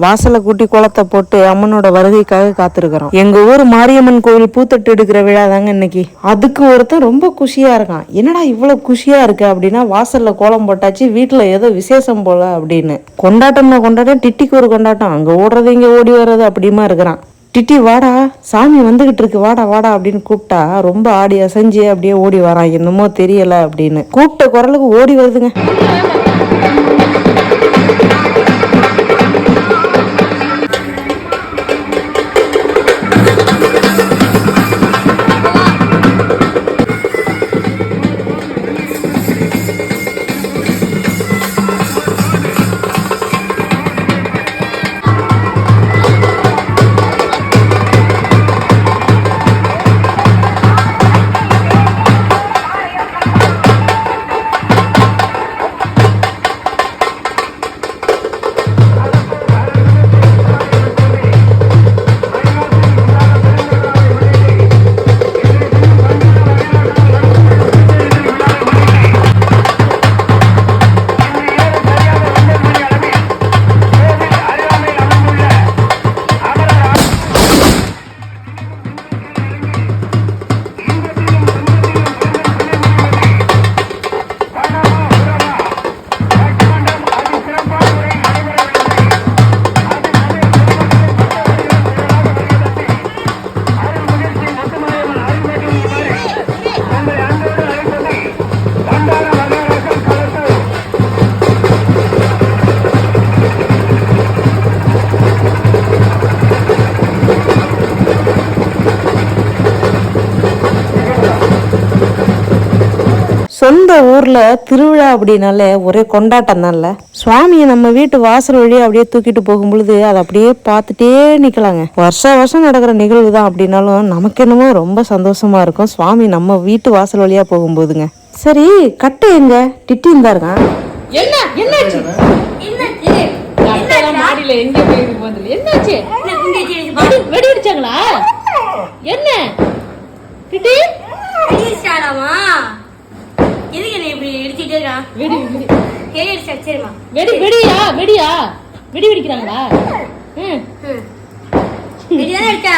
வாசலை கூட்டி குளத்தை போட்டு அம்மனோட வருகைக்காக காத்திருக்கிறோம். எங்க ஊர் மாரியம்மன் கோவில் பூத்தட்டு எடுக்கிற விழா தாங்க இன்னைக்கு. அதுக்கு ஒருத்தன் ரொம்ப குஷியா இருக்கான். என்னடா இவ்வளவு குஷியா இருக்கு அப்படின்னா வாசல்ல கோலம் போட்டாச்சு வீட்டுல ஏதோ விசேஷம் போல அப்படின்னு. கொண்டாட்டம்னா கொண்டாட்டம் டிட்டிக்கு ஒரு கொண்டாட்டம். அங்க ஓடுறது இங்க ஓடி வர்றது அப்படிமா இருக்கிறான். டிட்டி வாடா சாமி வந்துகிட்டு இருக்கு வாடா வாடா அப்படின்னு கூப்பிட்டா ரொம்ப ஆடி அசைஞ்சு அப்படியே ஓடி வரான். என்னமோ தெரியல அப்படின்னு. கூப்பிட்ட குரலுக்கு ஓடி வருதுங்க. சொந்த ஊர்ல திருவிழா அப்படின்னாலே ஒரே கொண்டாட்டம் தான்ல சுவாமியை நம்ம வீட்டு வாசல் வழியா அப்படியே தூக்கிட்டு போகும் பொழுது அதை அப்படியே பார்த்துட்டே நிக்கலாங்க. வருஷ வருஷம் நடக்கிற நிகழ்வு தான் அப்படின்னாலும் நமக்கு என்னமோ ரொம்ப சந்தோஷமா இருக்கும். சுவாமி நம்ம வீட்டு வாசல் வழியா போகும்போதுங்க. சரி கட்டை எங்க? டிட்டி இருந்தா இருக்கான். என்ன? என்னாச்சு? மாடியில எங்க போயிருக்கு என்னாச்சு? வெடி வெடி அடிச்சாங்களா என்ன? டிட்டி? அடிச்சாலாமா எதுக்கு என்ன இப்படி இடிச்சிட்டே இருக்கான் வெடி வெடி. அடிச்சா சரிம்மா. வெடி வெடியா? வெடியா? வெடி வெடிக்கிறாங்களா? ம். வெடிதானே இருக்கா?